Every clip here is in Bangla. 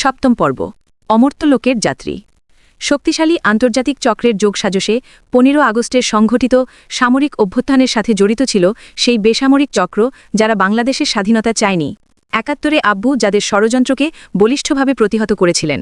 সপ্তম পর্ব, অমর্ত্য লোকের যাত্রী। শক্তিশালী আন্তর্জাতিক চক্রের যোগসাজশে পনেরো আগস্টের সংঘটিত সামরিক অভ্যুত্থানের সাথে জড়িত ছিল সেই বেসামরিক চক্র যারা বাংলাদেশের স্বাধীনতা চায়নি। একাত্তরে আব্বু, যাদের ষড়যন্ত্রকে বলিষ্ঠভাবে প্রতিহত করেছিলেন।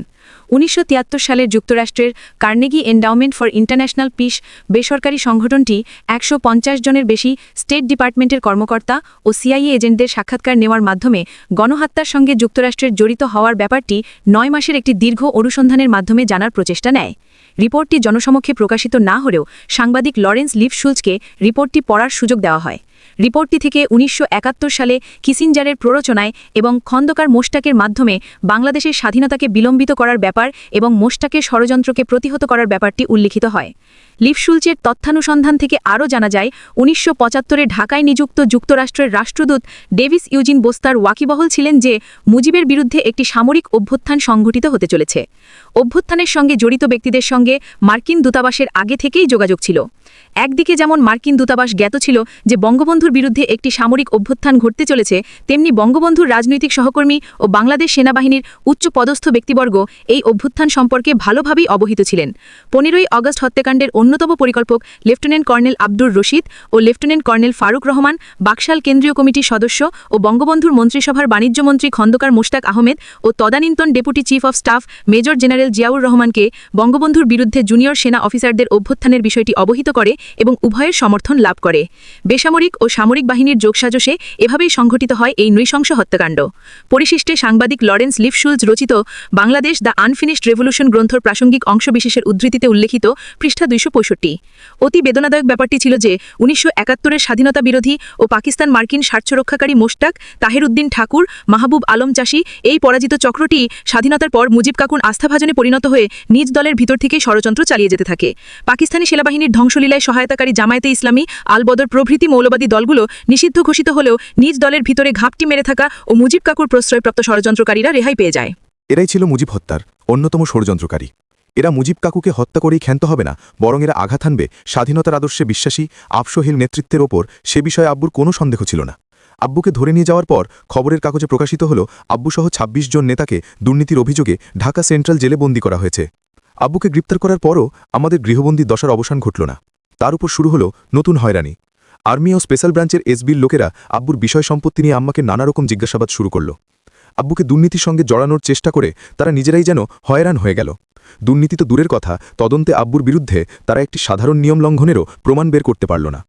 উনিশশো সালের যুক্তরাষ্ট্রের Carnegie endowment for international peace বেসরকারি সংগঠনটি একশো পঞ্চাশ জনের বেশি স্টেট ডিপার্টমেন্টের কর্মকর্তা ও সিআইএ এজেন্টদের সাক্ষাৎকার নেওয়ার মাধ্যমে গণহত্যার সঙ্গে যুক্তরাষ্ট্রের জড়িত হওয়ার ব্যাপারটি নয় মাসের একটি দীর্ঘ অনুসন্ধানের মাধ্যমে জানার প্রচেষ্টা নেয়। রিপোর্টটি জনসমক্ষে প্রকাশিত না হলেও সাংবাদিক লরেন্স লিফশুলসকে রিপোর্টটি পড়ার সুযোগ দেওয়া হয়। রিপোর্টটি থেকে উনিশশো একাত্তর সালে কিসিনজারের প্ররোচনায় এবং খন্দকার মোস্টাকের মাধ্যমে বাংলাদেশের স্বাধীনতাকে বিলম্বিত করার ব্যাপার এবং মোস্টাকের ষড়যন্ত্রকে প্রতিহত করার ব্যাপারটি উল্লিখিত হয়। লিফশুলচের তথ্যানুসন্ধান থেকে আরও জানা যায়, উনিশশো পঁচাত্তরে ঢাকায় নিযুক্ত যুক্তরাষ্ট্রের রাষ্ট্রদূত ডেভিস ইউজিন বোস্তার ওয়াকিবহল ছিলেন যে, মুজিবের বিরুদ্ধে একটি সামরিক অভ্যুত্থান সংঘটিত হতে চলেছে। অভ্যুত্থানের সঙ্গে জড়িত ব্যক্তিদের সঙ্গে মার্কিন দূতাবাসের আগে থেকেই যোগাযোগ ছিল। একদিকে যেমন মার্কিন দূতাবাস জ্ঞাত ছিল যে বঙ্গবন্ধুর বিরুদ্ধে একটি সামরিক অভ্যুত্থান ঘটতে চলেছে, তেমনি বঙ্গবন্ধুর রাজনৈতিক সহকর্মী ও বাংলাদেশ সেনাবাহিনীর উচ্চ পদস্থ ব্যক্তিবর্গ এই অভ্যুত্থান সম্পর্কে ভালোভাবেই অবহিত ছিলেন। পনেরোই অগস্ট হত্যাকাণ্ডের অন্যতম পরিকল্পক লেফটেন্যান্ট কর্নেল আব্দুর রশিদ ও লেফটেন্যান্ট কর্নেল ফারুক রহমান, বাকশাল কেন্দ্রীয় কমিটির সদস্য ও বঙ্গবন্ধুর মন্ত্রিসভার বাণিজ্যমন্ত্রী খন্দকার মোশতাক আহমেদ ও তদানীন্তন deputy chief of staff major general Ziaur রহমানকে বঙ্গবন্ধুর বিরুদ্ধে জুনিয়র সেনা অফিসারদের অভ্যুত্থানের বিষয়টি অবহিত করে এবং উভয়ের সমর্থন লাভ করে। বেসামরিক ও সামরিক বাহিনীর যোগসাজশে এভাবেই সংঘটিত হয় এই নৃশংস হত্যাকাণ্ড। পরিশিষ্টে সাংবাদিক লরেন্স লিফশুলজ রচিত বাংলাদেশ দ্য আনফিনিশড রেভলিউশন গ্রন্থর প্রাসঙ্গিক অংশবিশেষের উদ্ধৃতিতে উল্লেখিত পৃষ্ঠা দুইশো পঁয়ষট্টি। অতি বেদনাদায়ক ব্যাপারটি ছিল যে, উনিশশো একাত্তরের স্বাধীনতা বিরোধী ও পাকিস্তান মার্কিন স্বার্থরক্ষাকারী মোশতাক তাহেরুদ্দিন ঠাকুর, মাহবুব আলম চাষি এই পরাজিত চক্রটি স্বাধীনতার পর মুজিব কাকুন আস্থাভাজনে পরিণত হয়ে নিজ দলের ভিতর থেকে ষড়যন্ত্র চালিয়ে যেতে থাকে। পাকিস্তানি সেনাবাহিনীর ধ্বংসলীলায় সহায়তাকারী জামায়াতে ইসলামী, আলবদর প্রভৃতি মৌলবাদী দলগুলো নিষিদ্ধ ঘোষিত হলেও নিজ দলের ভিতরে ঘাপটি মেরে থাকা ও মুজিব কাকুর প্রশ্রয়প্রাপ্ত ষড়যন্ত্রকারীরা রেহাই পেয়ে যায়। এরাই ছিল মুজিব হত্যার অন্যতম ষড়যন্ত্রকারী। এরা মুজিব কাকুকে হত্যা করেই ক্ষান্ত হবে না, বরং এরা আঘাত হানবে, স্বাধীনতার আদর্শে বিশ্বাসী আফসোহিল নেতৃত্বের ওপর সে বিষয়ে আব্বুর কোনো সন্দেহ ছিল না। আব্বুকে ধরে নিয়ে যাওয়ার পর খবরের কাগজে প্রকাশিত হল আব্বুসহ ২৬ জন নেতাকে দুর্নীতির অভিযোগে ঢাকা সেন্ট্রাল জেলে বন্দী করা হয়েছে। আব্বুকে গ্রেপ্তার করার পরও আমাদের গৃহবন্দী দশার অবসান ঘটল না। তার উপর শুরু হলো নতুন হয়রানি। আর্মি ও স্পেশাল ব্রাঞ্চের এসবির লোকেরা আব্বুর বিষয় সম্পত্তি নিয়ে আম্মাকে নানা রকম জিজ্ঞাসাবাদ শুরু করল। আব্বুকে দুর্নীতির সঙ্গে জড়ানোর চেষ্টা করে তারা নিজেরাই যেন হয়রান হয়ে গেল। দুর্নীতি তো দূরের কথা, তদন্তে আব্বুর বিরুদ্ধে তারা একটি সাধারণ নিয়ম লঙ্ঘনেরও প্রমাণ বের করতে পারল না।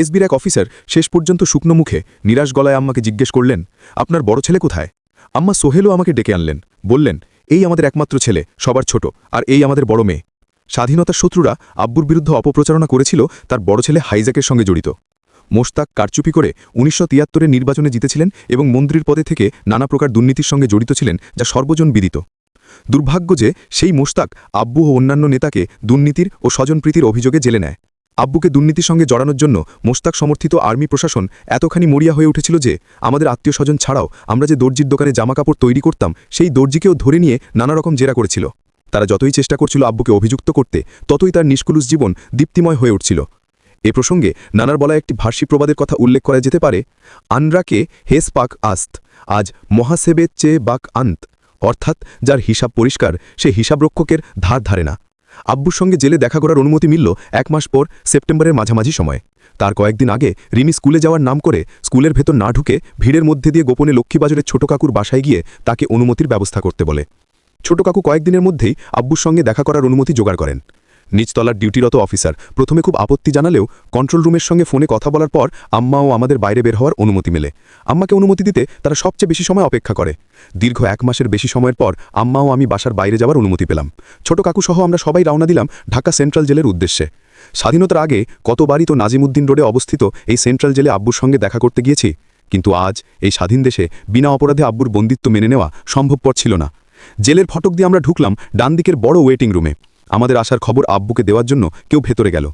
এসবির এক অফিসার শেষ পর্যন্ত শুকনো মুখে নিরাশ গলায় আম্মাকে জিজ্ঞেস করলেন, আপনার বড় ছেলে কোথায়? আম্মা সোহেলও আমাকে ডেকে আনলেন, বললেন, এই আমাদের একমাত্র ছেলে, সবার ছোট, আর এই আমাদের বড় মেয়ে। স্বাধীনতার শত্রুরা আব্বুর বিরুদ্ধে অপপ্রচারণা করেছিল, তার বড় ছেলে হাইজ্যাকের সঙ্গে জড়িত। মোশতাক কারচুপি করে উনিশশো তিয়াত্তরের নির্বাচনে জিতেছিলেন এবং মন্ত্রীর পদে থেকে নানা প্রকার দুর্নীতির সঙ্গে জড়িত ছিলেন, যা সর্বজন বিদিত। দুর্ভাগ্য যে সেই মোশতাক আব্বু ও অন্যান্য নেতাকে দুর্নীতির ও স্বজনপ্রীতির অভিযোগে জেলে নেয়। আব্বুকে দুর্নীতির সঙ্গে জড়ানোর জন্য মোস্তাক সমর্থিত আর্মি প্রশাসন এতখানি মরিয়া হয়ে উঠেছিল যে, আমাদের আত্মীয় স্বজন ছাড়াও আমরা যে দর্জির দোকানে জামাকাপড় তৈরি করতাম, সেই দর্জিকেও ধরে নিয়ে নানা রকম জেরা করেছিল। তারা যতই চেষ্টা করছিল আব্বুকে অভিযুক্ত করতে, ততই তার নিষ্কুলুস জীবন দীপ্তিময় হয়ে উঠছিল। এ প্রসঙ্গে নানার বলা একটি ভার্সি প্রবাদের কথা উল্লেখ করা যেতে পারে আনরাকে হেস পাক আস্ত, আজ মহাসেবে চে বাক আন্ত, অর্থাৎ যার হিসাব পরিষ্কার, সে হিসাবরক্ষকের ধার ধারে না। আব্বুর সঙ্গে জেলে দেখা করার অনুমতি মিলল এক মাস পর সেপ্টেম্বরের মাঝামাঝি সময়ে। তার কয়েকদিন আগে রিমি স্কুলে যাওয়ার নাম করে স্কুলের ভেতর না ঢুকে ভিড়ের মধ্যে দিয়ে গোপনে লক্ষ্মীবাজারের ছোট কাকুর বাসায় গিয়ে তাকে অনুমতির ব্যবস্থা করতে বলে। ছোট কাকু কয়েকদিনের মধ্যেই আব্বুর সঙ্গে দেখা করার অনুমতি জোগাড় করেন। নিচতলার ডিউটিরত অফিসার প্রথমে খুব আপত্তি জানালেও কন্ট্রোল রুমের সঙ্গে ফোনে কথা বলার পর আম্মা ও আমাদের বাইরে বের হওয়ার অনুমতি মেলে। আম্মাকে অনুমতি দিতে তারা সবচেয়ে বেশি সময় অপেক্ষা করে। দীর্ঘ এক মাসের বেশি সময়ের পর আম্মা ও আমি বাসার বাইরে যাওয়ার অনুমতি পেলাম। ছোট কাকু সহ আমরা সবাই রওনা দিলাম ঢাকা সেন্ট্রাল জেলের উদ্দেশ্যে। স্বাধীনতার আগে কতবারই তো নাজিমুদ্দিন রোডে অবস্থিত এই সেন্ট্রাল জেলে আব্বুর সঙ্গে দেখা করতে গিয়েছি, কিন্তু আজ এই স্বাধীন দেশে বিনা অপরাধে আব্বুর বন্দিত্ব মেনে নেওয়া সম্ভবপর ছিল না। জেলের ফটক দিয়ে আমরা ঢুকলাম ডান দিকের বড় ওয়েটিং রুমে। আমাদের আসার খবর আব্বুকে দেওয়ার জন্য কেউ ভেতরে গেল।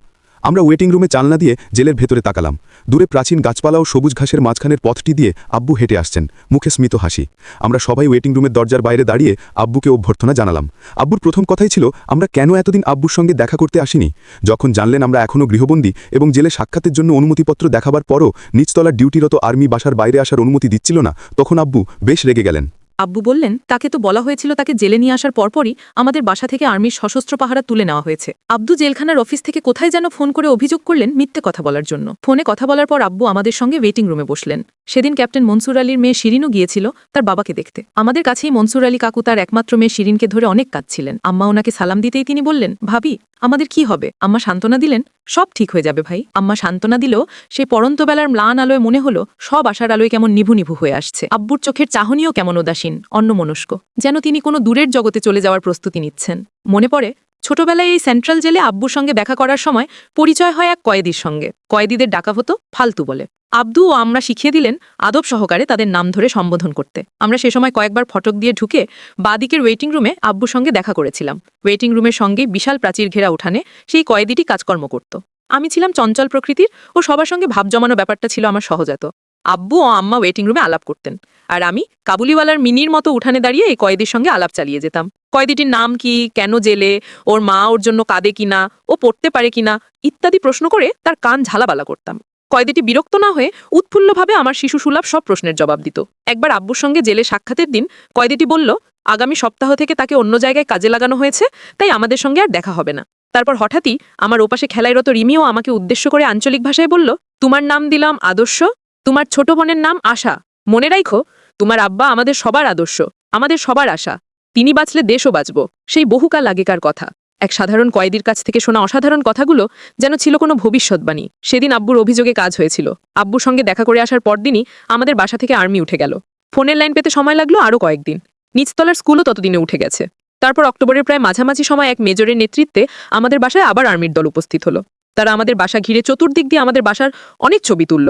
আমরা ওয়েটিং রুমে চালনা দিয়ে জেলের ভেতরে তাকালাম। দূরে প্রাচীন গাছপালা ও সবুজ ঘাসের মাঝখানের পথটি দিয়ে আব্বু হেঁটে আসছেন, মুখে স্মিত হাসি। আমরা সবাই ওয়েটিং রুমের দরজার বাইরে দাঁড়িয়ে আব্বুকে অভ্যর্থনা জানালাম। আব্বুর প্রথম কথাই ছিল, আমরা কেন এতদিন আব্বুর সঙ্গে দেখা করতে আসিনি? যখন জানলেন আমরা এখনও গৃহবন্দী এবং জেলে সাক্ষাতের জন্য অনুমতিপত্র দেখাবার পরও নিচতলার ডিউটিরত আর্মি বাসার বাইরে আসার অনুমতি দিচ্ছিল না, তখন আব্বু বেশ রেগে গেলেন। আব্বু বললেন, তাকে তো বলা হয়েছিল তাকে জেলে নিয়ে আসার পরপরই আমাদের বাসা থেকে আর্মির সশস্ত্র পাহারা তুলে নেওয়া হয়েছে। আব্দু জেলখানার অফিস থেকে কোথায় যেন ফোন করে অভিযোগ করলেন মিথ্যে কথা বলার জন্য। ফোনে কথা বলার পর আব্বু আমাদের সঙ্গে ওয়েটিং রুমে বসলেন। সেদিন ক্যাপ্টেন মনসুর আলীর মেয়ে শিরিনও গিয়েছিল তার বাবাকে দেখতে। আমাদের কাছেই মনসুর আলী কাকু তার একমাত্র মেয়ে শিরিনকে ধরে অনেক কাঁদছিলেন। আম্মা ওনাকে সালাম দিতেই তিনি বললেন, ভাবি, আমাদের কি হবে? আম্মা সান্ত্বনা দিলেন সব ঠিক হয়ে যাবে ভাই। আম্মা সান্ত্বনা দিল সেই পরন্তবেলার ম্লান আলোয় মনে হলো, সব আশার আলোয় কেমন নিভু নিভু হয়ে আসছে। আব্বুর চোখের চাহনিও কেমন উদাসীন, অন্যমনস্ক। যেন তিনি কোনো দূরের জগতে চলে যাওয়ার প্রস্তুতি নিচ্ছেন। মনে পড়ে ছোটবেলায় এই সেন্ট্রাল জেলে আব্বুর সঙ্গে দেখা করার সময় পরিচয় হয় এক কয়েদির সঙ্গে। কয়েদিদের ডাকা হতো ফালতু বলে। আব্দু ও আমরা শিখিয়ে দিলেন আদব সহকারে তাদের নাম ধরে সম্বোধন করতে। আমরা সে সময় কয়েকবার ফটক দিয়ে ঢুকে বাদিকের ওয়েটিং রুমে আব্বুর সঙ্গে দেখা করেছিলাম। ওয়েটিং রুমের সঙ্গে বিশাল প্রাচীর ঘেরা উঠানে সেই কয়েদিটি কাজকর্ম করত। আমি ছিলাম চঞ্চল প্রকৃতির ও সবার সঙ্গে ভাব জমানো ব্যাপারটা ছিল আমার সহজাত। আব্বু ও আম্মা ওয়েটিং রুমে আলাপ করতেন। আর আমি কাবুলিওয়ালার মিনির মতো উঠানে দাঁড়িয়ে এই কয়েদির সঙ্গে আলাপ চালিয়ে যেতাম। কয়েদিটির নাম কি, কেন জেলে, ওর মা ওর জন্য কাঁদে কিনা, ও পড়তে পারে কিনা, ইত্যাদি প্রশ্ন করে তার কান ঝালাবালা করতাম। কয়েদিটি বিরক্ত না হয়ে উৎফুল্লভাবে আমার শিশু সুলভ সব প্রশ্নের জবাব দিত। একবার আব্বুর সঙ্গে জেলে সাক্ষাতের দিন কয়েদিটি বলল, আগামী সপ্তাহ থেকে তাকে অন্য জায়গায় কাজে লাগানো হয়েছে, তাই আমাদের সঙ্গে আর দেখা হবে না। তারপর হঠাৎই আমার ওপাশে খেলাইরত রিমিও আমাকে উদ্দেশ্য করে আঞ্চলিক ভাষায় বলল, তোমার নাম দিলাম আদর্শ তোমার ছোট বোনের নাম আশা। মনে রাখো তোমার আব্বা আমাদের সবার আদর্শ, আমাদের সবার আশা। তিনি বাঁচলে দেশও বাঁচব, সেই বহুকাল আগেকার কথা। এক সাধারণ কয়েদির কাছ থেকে শোনা অসাধারণ কথাগুলো যেন ছিল কোনো ভবিষ্যৎবাণী। সেদিন আব্বুর অভিযোগে কাজ হয়েছিল। আব্বুর সঙ্গে দেখা করে আসার পরদিনই আমাদের বাসা থেকে আর্মি উঠে গেল। ফোনের লাইন পেতে সময় লাগল আরও কয়েকদিন। নিচতলার স্কুলও ততদিনে উঠে গেছে। তারপর অক্টোবরের প্রায় মাঝামাঝি সময় এক মেজরের নেতৃত্বে আমাদের বাসায় আবার আর্মির দল উপস্থিত হলো। তারা আমাদের বাসা ঘিরে চতুর্দিক দিয়ে আমাদের বাসার অনেক ছবি তুলল।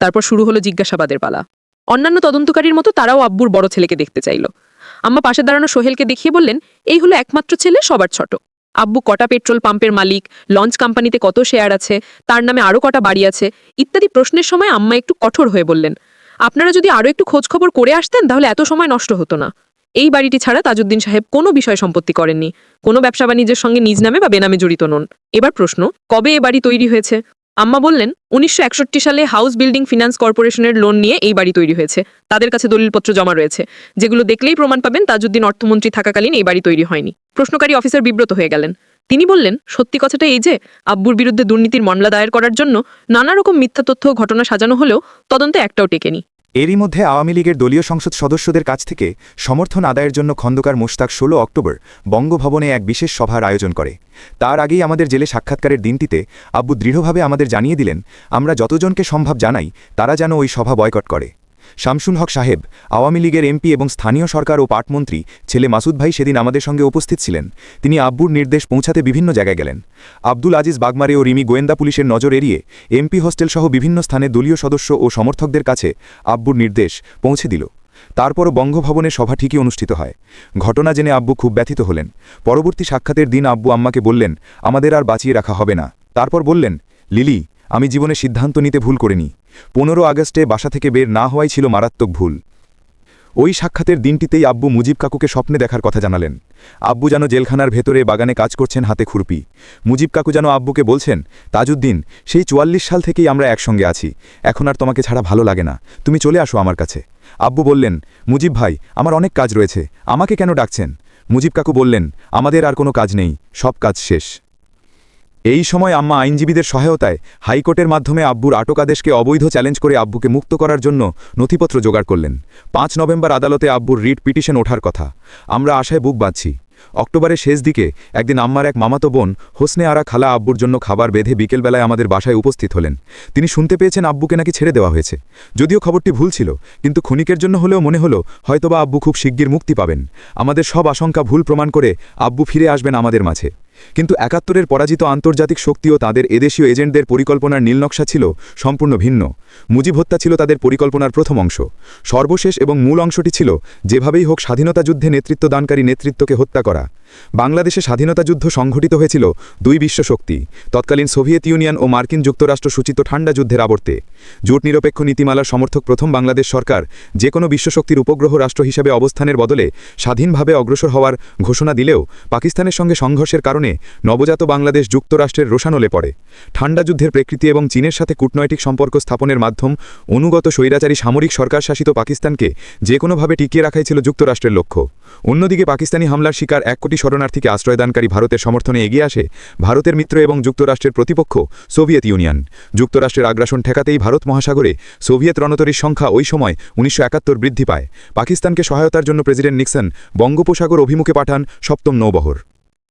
তারপর শুরু হলো জিজ্ঞাসাবাদের পালা। অন্যান্য তদন্তকারীর মতো তারাও আব্বুর বড় ছেলেকে দেখতে চাইল। আম্মা পাশে দাঁড়ানো সোহেলকে দেখিয়ে বললেন, এই হলো একমাত্র ছেলে, সবার ছোট। আব্বু কটা পেট্রোল পাম্পের মালিক, লঞ্চ কোম্পানিতে কত শেয়ার আছে, তার নামে আরও কটা বাড়ি আছে, ইত্যাদি প্রশ্নের সময় আম্মা একটু কঠোর হয়ে বললেন, আপনারা যদি আরও একটু খোঁজখবর করে আসতেন, তাহলে এত সময় নষ্ট হতো না। এই বাড়িটি ছাড়া তাজউদ্দিন সাহেব কোনো বিষয় সম্পত্তি করেননি। কোনো ব্যবসা বাণিজ্যের সঙ্গে নিজ নামে বা বেনামে জড়িত নন। এবার প্রশ্ন, কবে এ বাড়ি তৈরি হয়েছে? আম্মা বললেন, উনিশশো একষট্টি সালে হাউস বিল্ডিং ফিনান্স কর্পোরেশনের লোন নিয়ে এই বাড়ি তৈরি হয়েছে। তাদের কাছে দলিলপত্র জমা রয়েছে। যেগুলো দেখলেই প্রমাণ পাবেন তাজউদ্দিন অর্থমন্ত্রী থাকাকালীন এই বাড়ি তৈরি হয়নি। প্রশ্নকারী অফিসার বিব্রত হয়ে গেলেন। তিনি বললেন, সত্যি কথাটা এই যে, আব্বুর বিরুদ্ধে দুর্নীতির মামলা দায়ের করার জন্য নানা রকম মিথ্যা তথ্য ঘটনা সাজানো হলেও তদন্তে একটাও টেকেনি। এরই মধ্যে আওয়ামী লীগের দলীয় সংসদ সদস্যদের কাছ থেকে সমর্থন আদায়ের জন্য খন্দকার মোশতাক ১৬ অক্টোবর বঙ্গভবনে এক বিশেষ সভার আয়োজন করে। তার আগেই আমাদের জেলে সাক্ষাৎকারের দিনটিতে আব্বু দৃঢ়ভাবে আমাদের জানিয়ে দিলেন, আমরা যতজনকে সম্ভব জানাই, তারা যেন ওই সভা বয়কট করে। শামসুল হক সাহেব, আওয়ামী লীগের এমপি এবং স্থানীয় সরকার ও পাটমন্ত্রী ছেলে মাসুদ ভাই সেদিন আমাদের সঙ্গে উপস্থিত ছিলেন। তিনি আব্বুর নির্দেশ পৌঁছাতে বিভিন্ন জায়গায় গেলেন। আব্দুল আজিজ বাগমারে ও রিমি গোয়েন্দা পুলিশের নজর এড়িয়ে এমপি হোস্টেল সহ বিভিন্ন স্থানে দলীয় সদস্য ও সমর্থকদের কাছে আব্বুর নির্দেশ পৌঁছে দিল। তারপরও বঙ্গভবনে সভা ঠিকই অনুষ্ঠিত হয়। ঘটনা জেনে আব্বু খুব ব্যথিত হলেন। পরবর্তী সাক্ষাতের দিন আব্বু আম্মাকে বললেন, আমাদের আর বাঁচিয়ে রাখা হবে না। তারপর বললেন, লিলি আমি জীবনে সিদ্ধান্ত নিতে ভুল করিনি। পনেরো আগস্টে বাসা থেকে বের না হওয়াই ছিল মারাত্মক ভুল। ওই সাক্ষাতের দিনটিতেই আব্বু মুজিব কাকুকে স্বপ্নে দেখার কথা জানালেন। আব্বু যেন জেলখানার ভেতরে বাগানে কাজ করছেন হাতে খুরপি। মুজিব কাকু যেন আব্বুকে বলছেন, তাজউদ্দিন, সেই চুয়াল্লিশ সাল থেকেই আমরা একসঙ্গে আছি। এখন আর তোমাকে ছাড়া ভালো লাগে না। তুমি চলে আসো আমার কাছে। আব্বু বললেন, মুজিব ভাই, আমার অনেক কাজ রয়েছে। আমাকে কেন ডাকছেন? মুজিব কাকু বললেন, আমাদের আর কোনো কাজ নেই। সব কাজ শেষ। এই সময় আম্মা আইনজীবীদের সহায়তায় হাইকোর্টের মাধ্যমে আব্বুর আটক আদেশকে অবৈধ চ্যালেঞ্জ করে আব্বুকে মুক্ত করার জন্য নথিপত্র জোগাড় করলেন। পাঁচ নভেম্বর আদালতে আব্বুর রিট পিটিশন ওঠার কথা। আমরা আশায় বুক বাঁধছি। অক্টোবরের শেষ দিকে একদিন আম্মার এক মামাতো বোন হোসনে আরা খালা আব্বুর জন্য খাবার বেঁধে বিকেলবেলায় আমাদের বাসায় উপস্থিত হলেন। তিনি শুনতে পেয়েছেন আব্বুকে নাকি ছেড়ে দেওয়া হয়েছে। যদিও খবরটি ভুল ছিল, কিন্তু ক্ষণিকের জন্য হলেও মনে হলো, হয়তোবা আব্বু খুব শিগগির মুক্তি পাবেন। আমাদের সব আশঙ্কা ভুল প্রমাণ করে আব্বু ফিরে আসবেন আমাদের মাঝে। কিন্তু একাত্তরের পরাজিত আন্তর্জাতিক শক্তি ও তাদের এদেশীয় এজেন্টদের পরিকল্পনার নীলনকশা ছিল সম্পূর্ণ ভিন্ন। মুজিব হত্যা ছিল তাদের পরিকল্পনার প্রথম অংশ। সর্বশেষ এবং মূল অংশটি ছিল যেভাবেই হোক স্বাধীনতা যুদ্ধে নেতৃত্ব দানকারী নেতৃত্বকে হত্যা করা। বাংলাদেশে স্বাধীনতা যুদ্ধ সংঘটিত হয়েছিল দুই বিশ্বশক্তি তৎকালীন সোভিয়েত ইউনিয়ন ও মার্কিন যুক্তরাষ্ট্র সূচিত ঠান্ডা যুদ্ধের আবর্তে। জোট নিরপেক্ষ নীতিমালার সমর্থক প্রথম বাংলাদেশ সরকার যে কোনো বিশ্বশক্তির উপগ্রহ রাষ্ট্র হিসেবে অবস্থানের বদলে স্বাধীনভাবে অগ্রসর হওয়ার ঘোষণা দিলেও পাকিস্তানের সঙ্গে সংঘর্ষের কারণে কারণে নবজাত বাংলাদেশ যুক্তরাষ্ট্রের রোশানলে পড়ে। ঠান্ডা যুদ্ধের প্রকৃতি এবং চীনের সাথে কূটনৈতিক সম্পর্ক স্থাপনের মাধ্যম অনুগত স্বৈরাচারী সামরিক সরকার শাসিত পাকিস্তানকে যে কোনোভাবে টিকিয়ে রাখাই ছিল যুক্তরাষ্ট্রের লক্ষ্য। অন্যদিকে পাকিস্তানি হামলার শিকার এক কোটি শরণার্থীকে আশ্রয়দানকারী ভারতের সমর্থনে এগিয়ে আসে ভারতের মিত্র এবং যুক্তরাষ্ট্রের প্রতিপক্ষ সোভিয়েত ইউনিয়ন। যুক্তরাষ্ট্রের আগ্রাসন ঠেকাতেই ভারত মহাসাগরে সোভিয়েত রণতরীর সংখ্যা ওই সময় উনিশশো একাত্তর বৃদ্ধি পায়। পাকিস্তানকে সহায়তার জন্য প্রেসিডেন্ট নিক্সন বঙ্গোপসাগর অভিমুখে পাঠান সপ্তম নৌবহর।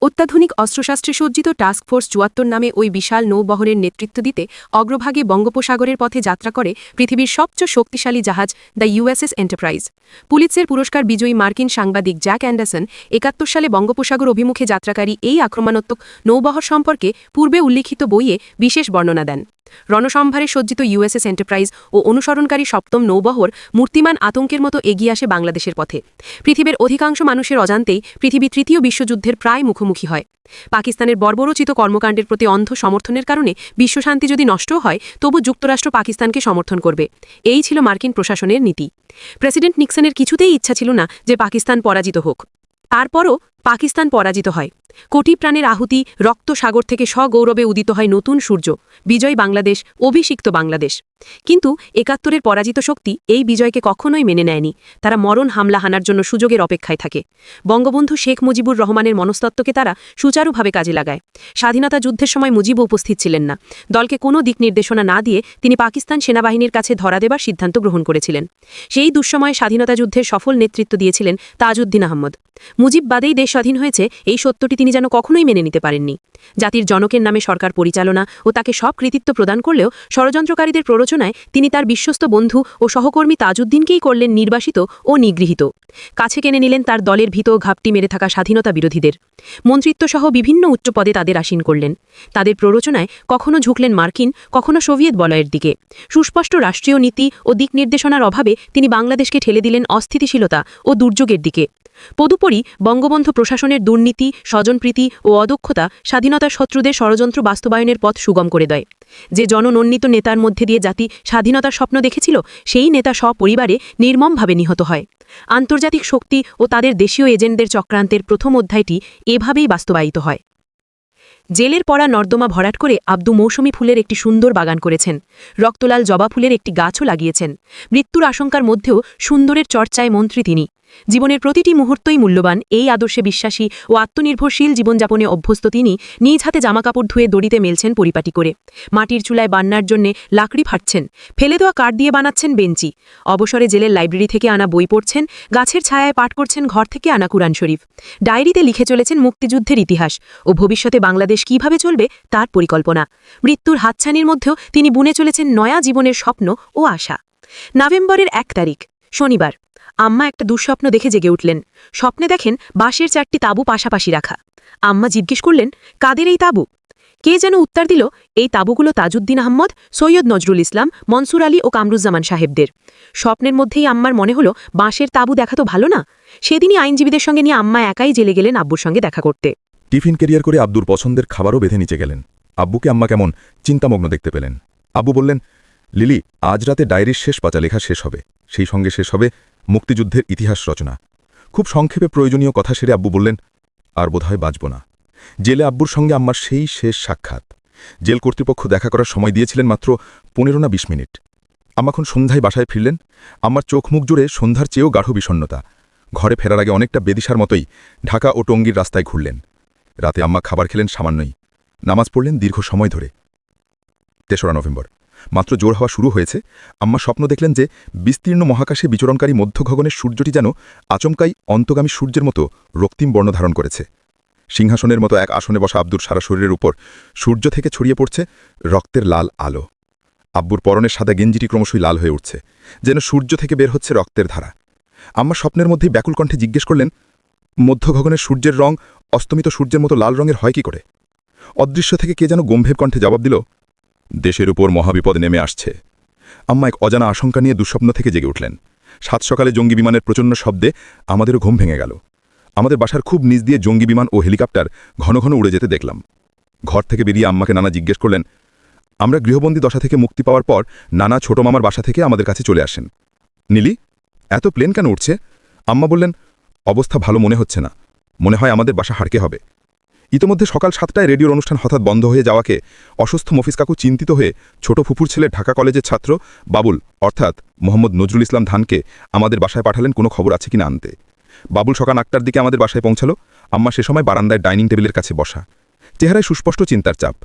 অত্যাধুনিক অস্ত্রশাস্ত্রে সজ্জিত টাস্কফোর্স চুয়াত্তর নামে ওই বিশাল নৌবহরের নেতৃত্ব দিতে অগ্রভাগে বঙ্গোপসাগরের পথে যাত্রা করে পৃথিবীর সবচেয়ে শক্তিশালী জাহাজ দ্য ইউএসএস এন্টারপ্রাইজ। পুলিৎসের পুরস্কার বিজয়ী মার্কিন সাংবাদিক জ্যাক অ্যান্ডারসন একাত্তর সালে বঙ্গোপসাগর অভিমুখে যাত্রাকারী এই আক্রমণাত্মক নৌবহর সম্পর্কে পূর্বে উল্লিখিত বইয়ে বিশেষ বর্ণনা দেন। রণসম্ভারে সজ্জিত ইউএসএস এন্টারপ্রাইজ ও অনুসরণকারী সপ্তম নৌবহর মূর্তিমান আতঙ্কের মতো এগিয়ে আসে বাংলাদেশের পথে। পৃথিবীর অধিকাংশ মানুষের অজান্তেই পৃথিবী তৃতীয় বিশ্বযুদ্ধের প্রায় মুখোমুখি হয়। পাকিস্তানের বর্বরোচিত কর্মকাণ্ডের প্রতি অন্ধ সমর্থনের কারণে বিশ্বশান্তি যদি নষ্ট হয়, তবু যুক্তরাষ্ট্র পাকিস্তানকে সমর্থন করবে। এই ছিল মার্কিন প্রশাসনের নীতি। প্রেসিডেন্ট নিক্সনের কিছুতেই ইচ্ছা ছিল না যে পাকিস্তান পরাজিত হোক। তারপরও পাকিস্তান পরাজিত হয়। কোটি প্রাণের আহুতি রক্ত সাগর থেকে সগৌরবে উদিত হয় নতুন সূর্য। বিজয় বাংলাদেশ, অভিষিক্ত বাংলাদেশ। কিন্তু একাত্তরের পরাজিত শক্তি এই বিজয়কে কখনোই মেনে নেয়নি। তারা মরণ হামলা হানার জন্য সুযোগের অপেক্ষায় থাকে। বঙ্গবন্ধু শেখ মুজিবুর রহমানের মনস্তত্ত্বকে তারা সুচারুভাবে কাজে লাগায়। স্বাধীনতা যুদ্ধের সময় মুজিব উপস্থিত ছিলেন না। দলকে কোনো দিক নির্দেশনা না দিয়ে তিনি পাকিস্তান সেনাবাহিনীর কাছে ধরা দেবার সিদ্ধান্ত গ্রহণ করেছিলেন। সেই দুঃসময়ে স্বাধীনতা যুদ্ধের সফল নেতৃত্ব দিয়েছিলেন তাজউদ্দিন আহমদ। মুজিব বাদেই দেশ স্বাধীন হয়েছে, এই সত্যটি তিনি যেন কখনোই মেনে নিতে পারেননি। জাতির জনকের নামে সরকার পরিচালনা ও তাকে সব কৃতিত্ব প্রদান করলেও ষড়যন্ত্রকারীদের প্ররোচনায় তিনি তার বিশ্বস্ত বন্ধু ও সহকর্মী তাজউদ্দিনকেই করলেন নির্বাসিত ও নিগৃহীত। কাছে কেনে নিলেন তার দলের ভীত ঘাপটি মেরে থাকা স্বাধীনতা বিরোধীদের। মন্ত্রিত্বসহ বিভিন্ন উচ্চ পদে তাদের আসীন করলেন। তাদের প্ররোচনায় কখনো ঝুঁকলেন মার্কিন, কখনো সোভিয়েত বলয়ের দিকে। সুস্পষ্ট রাষ্ট্রীয় নীতি ও দিক নির্দেশনার অভাবে তিনি বাংলাদেশকে ঠেলে দিলেন অস্থিতিশীলতা ও দুর্যোগের দিকে। তদুপরি বঙ্গবন্ধু প্রশাসনের দুর্নীতি, স্বজনপ্রীতি ও অদক্ষতা স্বাধীনতার শত্রুদের ষড়যন্ত্র বাস্তবায়নের পথ সুগম করে দেয়। যে জননন্দিত নেতার মধ্যে দিয়ে জাতি স্বাধীনতার স্বপ্ন দেখেছিল, সেই নেতা সপরিবারে নির্মমভাবে নিহত হয়। আন্তর্জাতিক শক্তি ও তাদের দেশীয় এজেন্টদের চক্রান্তের প্রথম অধ্যায়টি এভাবেই বাস্তবায়িত হয়। জেলের পড়া নর্দমা ভরাট করে আব্দু মৌসুমি ফুলের একটি সুন্দর বাগান করেছেন। রক্তলাল জবা ফুলের একটি গাছও লাগিয়েছেন। মৃত্যুর আশঙ্কার মধ্যেও সুন্দরের চর্চায় মন্ত্রী তিনি। জীবনের প্রতিটি মুহূর্তই মূল্যবান, এই আদর্শে বিশ্বাসী ও আত্মনির্ভরশীল জীবনযাপনে অভ্যস্ত তিনি নিজ হাতে জামাকাপড় ধুয়ে দড়িতে মেলছেন পরিপাটি করে। মাটির চুলায় বান্নার জন্যে লাকড়ি ফাটছেন। ফেলে দেওয়া কাঠ দিয়ে বানাচ্ছেন বেঞ্চি। অবসরে জেলের লাইব্রেরি থেকে আনা বই পড়ছেন, গাছের ছায়ায় পাঠ করছেন ঘর থেকে আনা কুরআন শরীফ। ডায়েরিতে লিখে চলেছেন মুক্তিযুদ্ধের ইতিহাস ও ভবিষ্যতে বাংলাদেশ কীভাবে চলবে তার পরিকল্পনা। মৃত্যুর হাতছানির মধ্যেও তিনি বুনে চলেছেন নয়া জীবনের স্বপ্ন ও আশা। নভেম্বরের এক তারিখ, শনিবার। আম্মা একটা দুঃস্বপ্ন দেখে জেগে উঠলেন। স্বপ্নে দেখেন বাঁশের চারটি তাঁবু পাশাপাশি রাখা। আম্মা জিজ্ঞেস করলেন, কাদের এই তাঁবু? কে যেন উত্তর দিল, এই তাঁবুগুলো তাজউদ্দিন আহমদ, সৈয়দ নজরুল ইসলাম, মনসুর আলী ও কামরুজ্জামান সাহেবদের। স্বপ্নের মধ্যেই আম্মার মনে হলো, বাঁশের তাঁবু দেখা তো ভালো না? সেদিনই আইনজীবীদের সঙ্গে নিয়ে আম্মা একাই জেলে গেলেন আব্বুর সঙ্গে দেখা করতে। টিফিন ক্যারিয়ার করে আব্দুর পছন্দের খাবারও বেঁধে নিচে গেলেন। আব্বুকে আম্মা কেমন চিন্তামগ্ন দেখতে পেলেন। আব্বু বললেন, লিলি, আজ রাতে ডায়েরির শেষ পাতা লেখা শেষ হবে। সেই সঙ্গে শেষ হবে মুক্তিযুদ্ধের ইতিহাস রচনা। খুব সংক্ষেপে প্রয়োজনীয় কথা সেরে আব্বু বললেন, আর বোধহয় বাঁচব না। জেলে আব্বুর সঙ্গে আম্মার সেই শেষ সাক্ষাৎ। জেল কর্তৃপক্ষ দেখা করার সময় দিয়েছিলেন মাত্র পনেরো না বিশ মিনিট। আম্মাখন সন্ধ্যায় বাসায় ফিরলেন। আমার চোখ মুখ জুড়ে সন্ধ্যার চেয়েও গাঢ় বিষণ্নতা ঘরে ফেরার আগে অনেকটা বেদিশার মতোই ঢাকা ও টঙ্গীর রাস্তায় ঘুরলেন। রাতে আম্মা খাবার খেলেন সামান্যই। নামাজ পড়লেন দীর্ঘ সময় ধরে। তেসরা নভেম্বর। মাত্র জোর হওয়া শুরু হয়েছে, আম্মা স্বপ্ন দেখলেন যে বিস্তীর্ণ মহাকাশে বিচরণকারী মধ্যগগনের সূর্যটি যেন আচমকাই অন্তগামী সূর্যের মতো রক্তিম বর্ণ ধারণ করেছে। সিংহাসনের মতো এক আসনে বসা আব্দুর সারা শরীরের উপর সূর্য থেকে ছড়িয়ে পড়ছে রক্তের লাল আলো। আব্বুর পরনের সাদা গেঞ্জিটি ক্রমশই লাল হয়ে উঠছে, যেন সূর্য থেকে বের হচ্ছে রক্তের ধারা। আম্মা স্বপ্নের মধ্যেই ব্যাকুল কণ্ঠে জিজ্ঞেস করলেন মধ্যগগনের সূর্যের রং অস্তমিত সূর্যের মতো লাল রঙের হয় কি করে? অদৃশ্য থেকে কে যেন গম্ভীর কণ্ঠে জবাব দিল দেশের উপর মহাবিপদ নেমে আসছে। আম্মা এক অজানা আশঙ্কা নিয়ে দুঃস্বপ্ন থেকে জেগে উঠলেন। সাত সকালে জঙ্গি বিমানের প্রচণ্ড শব্দে আমাদেরও ঘুম ভেঙে গেল। আমাদের বাসার খুব নিচ দিয়ে জঙ্গি বিমান ও হেলিকপ্টার ঘন ঘন উড়ে যেতে দেখলাম। ঘর থেকে বেরিয়ে আম্মাকে নানা জিজ্ঞেস করলেন, আমরা গৃহবন্দী দশা থেকে মুক্তি পাওয়ার পর নানা ছোট মামার বাসা থেকে আমাদের কাছে চলে আসেন। নীলি, এত প্লেন কেন উঠছে আম্মা বললেন, অবস্থা ভালো মনে হচ্ছে না। মনে হয় আমাদের বাসা হারকে হবে। ইতোমধ্যে সকাল সাতটায় রেডিওর অনুষ্ঠান হঠাৎ বন্ধ হয়ে যাওয়াকে অসুস্থ মফিজ কাকু চিন্তিত হয়ে ছোট ফুপুর ছেলে ঢাকা কলেজের ছাত্র বাবুল, অর্থাৎ মোহাম্মদ নজরুল ইসলাম ধানকে আমাদের বাসায় পাঠালেন কোনো খবর আছে কিনা আনতে। বাবুল সকাল আটটার দিকে আমাদের বাসায় পৌঁছালো। আম্মা সে সময় বারান্দায় ডাইনিং টেবিলের কাছে বসা। চেহারায় সুস্পষ্ট চিন্তার চাপ।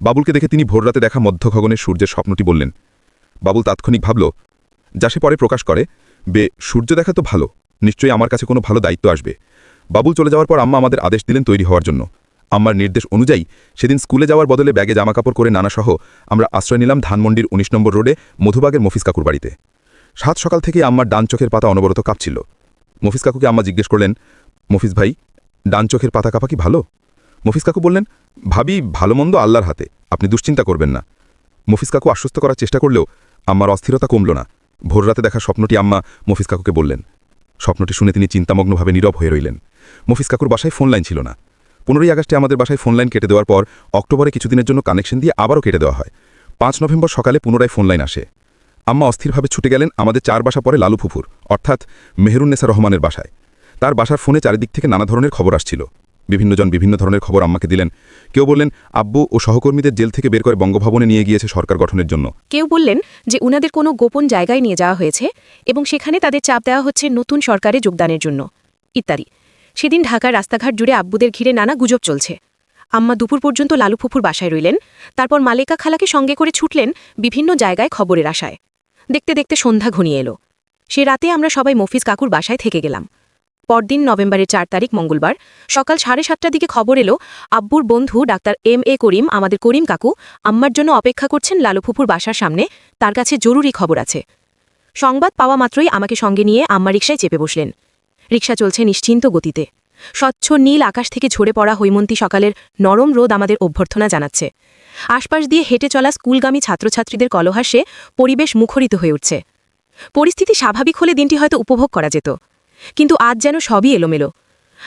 বাবুলকে দেখে তিনি ভোররাতে দেখা মধ্যগগনের সূর্যের স্বপ্নটি বললেন, বাবুল তাৎক্ষণিক ভাবল, যা সে পরে প্রকাশ করে, বে, সূর্য দেখা তো ভালো, নিশ্চয়ই আমার কাছে কোনো ভালো দায়িত্ব আসবে। বাবুল চলে যাওয়ার পর আম্মা আমাদের আদেশ দিলেন তৈরি হওয়ার জন্য। আম্মার নির্দেশ অনুযায়ী সেদিন স্কুলে যাওয়ার বদলে ব্যাগে জামাকাপড় করে নানাসহ আমরা আশ্রয় নিলাম ধানমন্ডির ১৯ নম্বর রোডে মধুবাগের মফিজ কাকুর বাড়িতে। সাত সকাল থেকে আম্মার ডান চোখের পাতা অনবরত কাঁপছিল। মফিজ কাকুকে আম্মা জিজ্ঞেস করলেন, মফিজ ভাই, ডান চোখের পাতা কাঁপা কি ভালো? মফিজ কাকু বললেন, ভাবি, ভালো মন্দ আল্লাহর হাতে, আপনি দুশ্চিন্তা করবেন না। মফিজ কাকু আশ্বস্ত করার চেষ্টা করলেও আম্মার অস্থিরতা কমল না। ভোররাতে দেখা স্বপ্নটি আম্মা মফিজ কাকুকে বললেন। স্বপ্নটি শুনে তিনি চিন্তামগ্নভাবে নীরব হয়ে রইলেন। মফিজ কাকুর বাসায় ফোন লাইন ছিল না। পনেরোই আগস্টে আমাদের বাসায় ফোন লাইন কেটে দেওয়ার পর অক্টোবরে কিছুদিনের জন্য কানেকশন দিয়ে আবারও কেটে দেওয়া হয়। পাঁচ নভেম্বর সকালে পুনরায় ফোন লাইন আসে। আম্মা অস্থিরভাবে ছুটে গেলেন আমাদের চার বাসা পরে লালু ফুফুর, অর্থাৎ মেহরুন্নেসা রহমানের বাসায়। তার বাসার ফোনে চারিদিক থেকে নানা ধরনের খবর আসছিল। বিভিন্নজন বিভিন্ন ধরনের খবর আম্মাকে দিলেন। কেউ বললেন, আব্বু ও সহকর্মীদের জেল থেকে বের করে বঙ্গভবনে নিয়ে গিয়েছে সরকার গঠনের জন্য। কেউ বললেন যে উনাদের কোনো গোপন জায়গায় নিয়ে যাওয়া হয়েছে এবং সেখানে তাদের চাপ দেওয়া হচ্ছে নতুন সরকারে যোগদানের জন্য, ইত্যাদি। সেদিন ঢাকার রাস্তাঘাট জুড়ে আব্বুদের ঘিরে নানা গুজব চলছে। আম্মা দুপুর পর্যন্ত লালু ফুফুর বাসায় রইলেন, তারপর মালেকা খালাকে সঙ্গে করে ছুটলেন বিভিন্ন জায়গায় খবরের আশায়। দেখতে দেখতে সন্ধ্যা ঘনিয়ে এলো। সে রাতে আমরা সবাই মফিজ কাকুর বাসায় থেকে গেলাম। পরদিন নভেম্বরের চার তারিখ মঙ্গলবার, সকাল সাড়ে সাতটার দিকে খবর এলো, আব্বুর বন্ধু ডাক্তার এম এ করিম, আমাদের করিম কাকু, আম্মার জন্য অপেক্ষা করছেন লালু ফুফুর বাসার সামনে, তার কাছে জরুরি খবর আছে। সংবাদ পাওয়া মাত্রই আমাকে সঙ্গে নিয়ে আম্মা রিকশায় চেপে বসলেন। রিকশা চলছে নিশ্চিন্ত গতিতে। স্বচ্ছ নীল আকাশ থেকে ঝরে পড়া হৈমন্তী সকালের নরম রোদ আমাদের অভ্যর্থনা জানাচ্ছে। আশপাশ দিয়ে হেঁটে চলা স্কুলগামী ছাত্রছাত্রীদের কলহাসে পরিবেশ মুখরিত হয়ে উঠছে। পরিস্থিতি স্বাভাবিক হলে দিনটি হয়তো উপভোগ করা যেত। কিন্তু আজ যেন সবই এলোমেলো।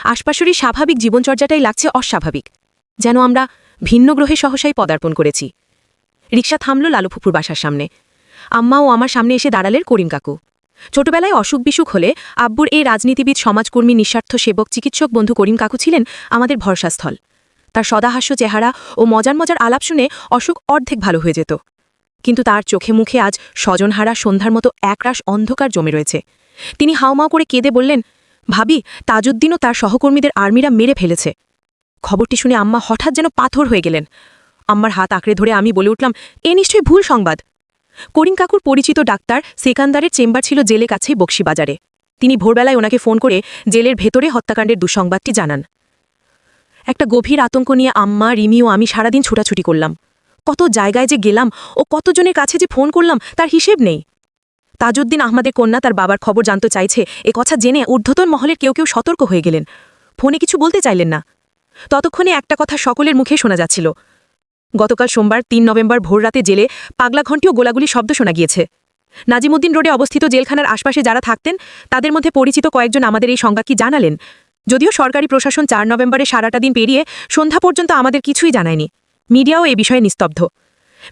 আশপাশেরই স্বাভাবিক জীবনচর্যাটাই লাগছে অস্বাভাবিক। যেন আমরা ভিন্ন গ্রহে সহসাই পদার্পণ করেছি। রিকশা থামল লালুফুপুর বাসার সামনে। আম্মা ও আমার সামনে এসে দাঁড়ালেন করিম কাকু। ছোটবেলায় অসুখ বিসুখ হলে আব্বুর এই রাজনীতিবিদ, সমাজকর্মী, নিঃস্বার্থ সেবক, চিকিৎসক বন্ধু করিম কাকু ছিলেন আমাদের ভরসাস্থল। তার সদাহাস্য চেহারা ও মজার মজার আলাপ শুনে অসুখ অর্ধেক ভালো হয়ে যেত। কিন্তু তার চোখে মুখে আজ স্বজনহারা সন্ধ্যার মতো একরাশ অন্ধকার জমে রয়েছে। তিনি হাওমাও করে কেঁদে বললেন, ভাবি, তাজউদ্দিনও তার সহকর্মীদের আর্মিরা মেরে ফেলেছে। খবরটি শুনে আম্মা হঠাৎ যেন পাথর হয়ে গেলেন। আম্মার হাত আঁকড়ে ধরে আমি বলে উঠলাম, এ নিশ্চয়ই ভুল সংবাদ। করিম কাকুর পরিচিত ডাক্তার সেকান্দারের চেম্বার ছিল জেলে কাছেই বক্সিবাজারে। তিনি ভোরবেলায় ওনাকে ফোন করে জেলের ভেতরে হত্যাকাণ্ডের দুঃসংবাদটি জানান। একটা গভীর আতঙ্ক নিয়ে আম্মা, রিমি ও আমি সারাদিন ছুটাছুটি করলাম। কত জায়গায় যে গেলাম ও কতজনের কাছে যে ফোন করলাম তার হিসেব নেই। তাজউদ্দিন আহমদের কন্যা তার বাবার খবর জানতে চাইছে, এ কথা জেনে ঊর্ধ্বতন মহলের কেউ কেউ সতর্ক হয়ে গেলেন। ফোনে কিছু বলতে চাইলেন না। ততক্ষণে একটা কথা সকলের মুখে শোনা যাচ্ছিল। গতকাল সোমবার তিন নভেম্বর ভোররাতে জেলে পাগলা ঘণ্টি ও গোলাগুলি শব্দ শোনা গিয়েছে। নাজিমুদ্দিন রোডে অবস্থিত জেলখানার আশপাশে যারা থাকতেন, তাদের মধ্যে পরিচিত কয়েকজন আমাদের এই সংজ্ঞা কি জানালেন? যদিও সরকারি প্রশাসন চার নভেম্বরে সারাটা দিন পেরিয়ে সন্ধ্যা পর্যন্ত আমাদের কিছুই জানায়নি। মিডিয়াও এ বিষয়ে নিস্তব্ধ।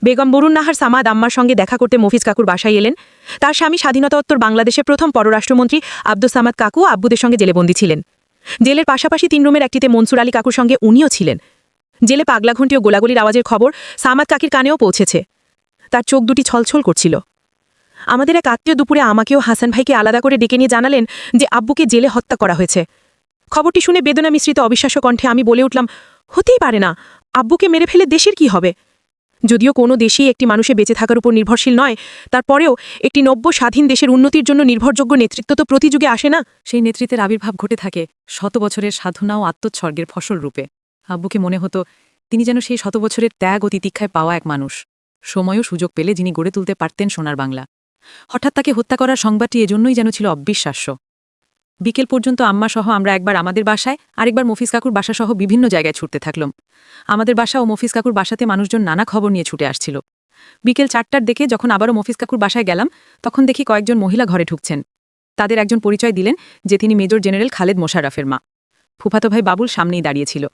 বেগম বরুণ নাহার সামাদ আম্মার সঙ্গে দেখা করতে মফিজ কাকুর বাসায় এলেন। তার স্বামী স্বাধীনতাোত্তর বাংলাদেশের প্রথম পররাষ্ট্রমন্ত্রী আব্দুল সামাদ কাকু আব্বুদের সঙ্গে জেলেবন্দী ছিলেন। জেলের পাশাপাশি তিন রুমের একটিতে মনসুর আলী কাকুর সঙ্গে উনিও ছিলেন। জেলে পাগলা ঘণ্টি ও গোলাগুলির আওয়াজের খবর সামাদ কাকির কানেও পৌঁছেছে। তার চোখ দুটি ছলছল করছিল। আমাদের এক আত্মীয় দুপুরে আমাকেও হাসান ভাইকে আলাদা করে ডেকে নিয়ে জানালেন যে আব্বুকে জেলে হত্যা করা হয়েছে। খবরটি শুনে বেদনা মিশ্রিত অবিশ্বাস্য কণ্ঠে আমি বলে উঠলাম, হতেই পারে না। আব্বুকে মেরে ফেলে দেশের কি হবে? যদিও কোনো দেশই একটি মানুষে বেঁচে থাকার উপর নির্ভরশীল নয়, তারপরেও একটি নব্য স্বাধীন দেশের উন্নতির জন্য নির্ভরযোগ্য নেতৃত্ব তো প্রতিযুগে আসে না? সেই নেতৃত্বের আবির্ভাব ঘটে থাকে শত বছরের সাধনা ও আত্মোৎসর্গের ফসল রূপে। আব্বুকে মনে হতো, তিনি যেন সেই শত বছরের ত্যাগ ও তিতিক্ষায় পাওয়া এক মানুষ। সময়ও সুযোগ পেলে যিনি গড়ে তুলতে পারতেন সোনার বাংলা। হঠাৎ তাকে হত্যা করার সংবাদটি এজন্যই যেন ছিল অবিশ্বাস্য। বিকেল পর্যন্ত আম্মা সহ আমরা একবার আমাদের বাসায়, আরেকবার মফিজ কাকুর বাসাসহ বিভিন্ন জায়গায় ছুটতে থাকলাম। আমাদের বাসা ও মফিজ কাকুর বাসাতে মানুষজন নানা খবর নিয়ে ছুটে আসছিল। বিকেল চারটার দেখে যখন আবারও মফিজ কাকুর বাসায় গেলাম, তখন দেখি কয়েকজন মহিলা ঘরে ঢুকছেন। তাদের একজন পরিচয় দিলেন যে তিনি মেজর জেনারেল খালেদ মোশারফের মা। ফুফাতো ভাই বাবুল সামনেই দাঁড়িয়েছিল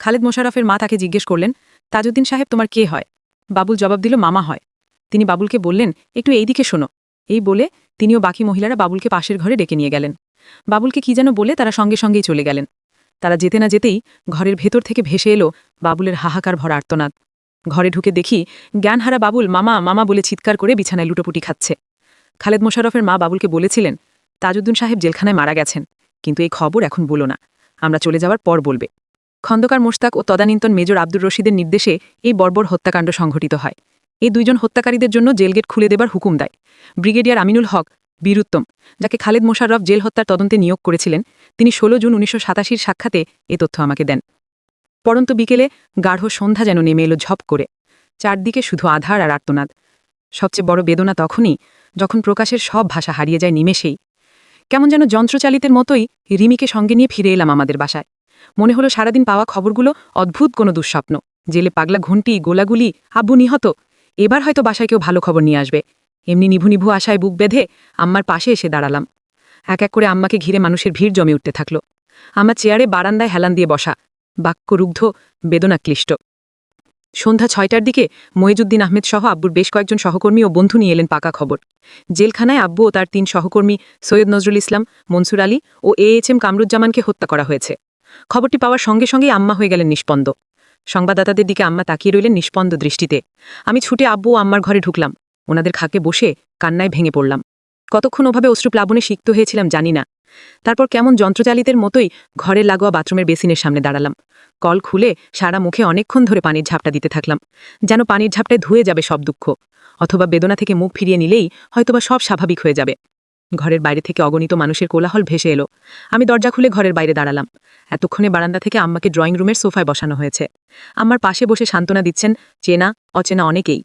খালেদ মোশাররফের মা তাকে জিজ্ঞেস করলেন, তাজউদ্দিন সাহেব, তোমার কে হয়? বাবুল জবাব দিল, মামা হয়। তিনি বাবুলকে বললেন, একটু এই দিকে শোনো। এই বলে তিনিও বাকি মহিলারা বাবুলকে পাশের ঘরে ডেকে নিয়ে গেলেন। বাবুলকে কি যেন বলে তারা সঙ্গে সঙ্গেই চলে গেলেন। তারা যেতে না যেতেই ঘরের ভেতর থেকে ভেসে এলো বাবুলের হাহাকার ভরা আর্তনাদ। ঘরে ঢুকে দেখি জ্ঞানহারা বাবুল, মামা মামা বলে চিৎকার করে বিছানায় লুটোপুটি খাচ্ছে। খালেদ মোশাররফের মা বাবুলকে বলেছিলেন, তাজউদ্দিন সাহেব জেলখানায় মারা গেছেন, কিন্তু এই খবর এখন বলো না। আমরা চলে যাওয়ার পর বলবে। খন্দকার মোশতাক ও তদানীন্তন মেজর আব্দুর রশিদের নির্দেশে এই বর্বর হত্যাকাণ্ড সংঘটিত হয়। এই দুইজন হত্যাকারীদের জন্য জেলগেট খুলে দেবার হুকুম দেয়। ব্রিগেডিয়ার আমিনুল হক, বীরুত্তম, যাকে খালেদ মোশাররফ জেল হত্যার তদন্তে নিয়োগ করেছিলেন, তিনি ষোলো জুন উনিশশো সাতাশির সাক্ষাতে এ তথ্য আমাকে দেন। পরন্ত বিকেলে গাঢ় সন্ধ্যা যেন নেমে এলো ঝপ করে। চারদিকে শুধু আধার আর আর্তনাদ। সবচেয়ে বড় বেদনা তখনই যখন প্রকাশের সব ভাষা হারিয়ে যায় নিমেষেই। কেমন যেন যন্ত্রচালিতের মতোই রিমিকে সঙ্গে নিয়ে ফিরে এলাম আমাদের বাসায়। মনে হলো সারাদিন পাওয়া খবরগুলো অদ্ভুত কোনো দুঃস্বপ্ন। জেলে পাগলা ঘন্টি গোলাগুলি, আব্বু নিহত। এবার হয়তো বাসায় কেউ ভালো খবর নিয়ে আসবে। এমনি নিভু নিভু আশায় বুক বেঁধে আম্মার পাশে এসে দাঁড়ালাম। এক এক করে আম্মাকে ঘিরে মানুষের ভিড় জমে উঠতে থাকল। আমার চেয়ারে বারান্দায় হেলান দিয়ে বসা। বাক্য রুগ্ধ বেদনা ক্লিষ্ট সন্ধ্যা ছয়টার দিকে মহিজুদ্দিন আহমেদ সহ আব্বুর বেশ কয়েকজন সহকর্মী ও বন্ধু নিয়ে এলেন পাকা খবর। জেলখানায় আব্বু ও তার তিন সহকর্মী সৈয়দ নজরুল ইসলাম, মনসুর আলী ও এ এইচ এম কামরুজ্জামানকে হত্যা করা হয়েছে। খবরটি পাওয়ার সঙ্গে সঙ্গেই আম্মা হয়ে গেলেন নিষ্পন্দ। সংবাদদাতাদের দিকে আম্মা তাকিয়ে রইলেন নিষ্পন্দ দৃষ্টিতে। আমি ছুটে আব্বু আম্মার ঘরে ঢুকলাম। ওনাদের খাকে বসে কান্নায় ভেঙে পড়লাম। কতক্ষণ ওভাবে অশ্রুপ্লাবনে সিক্ত হয়েছিলাম জানি না। তারপর কেমন যন্ত্রচালিতের মতোই ঘরের লাগোয়া বাথরুমের বেসিনের সামনে দাঁড়ালাম। কল খুলে সারা মুখে অনেকক্ষণ ধরে পানির ঝাপটা দিতে থাকলাম, যেন পানির ঝাপটায় ধুয়ে যাবে সব দুঃখ, অথবা বেদনা থেকে মুখ ফিরিয়ে নিলেই হয়তোবা সব স্বাভাবিক হয়ে যাবে। ঘরের বাইরে থেকে অগণিত মানুষের কোলাহল ভেসে এলো। আমি দরজা খুলে ঘরের বাইরে দাঁড়ালাম। এতক্ষণে বারান্দা থেকে আম্মাকে ড্রয়িং রুমের সোফায় বসানো হয়েছে। আম্মার পাশে বসে সান্ত্বনা দিচ্ছেন, চেনা, অচেনা অনেকেই।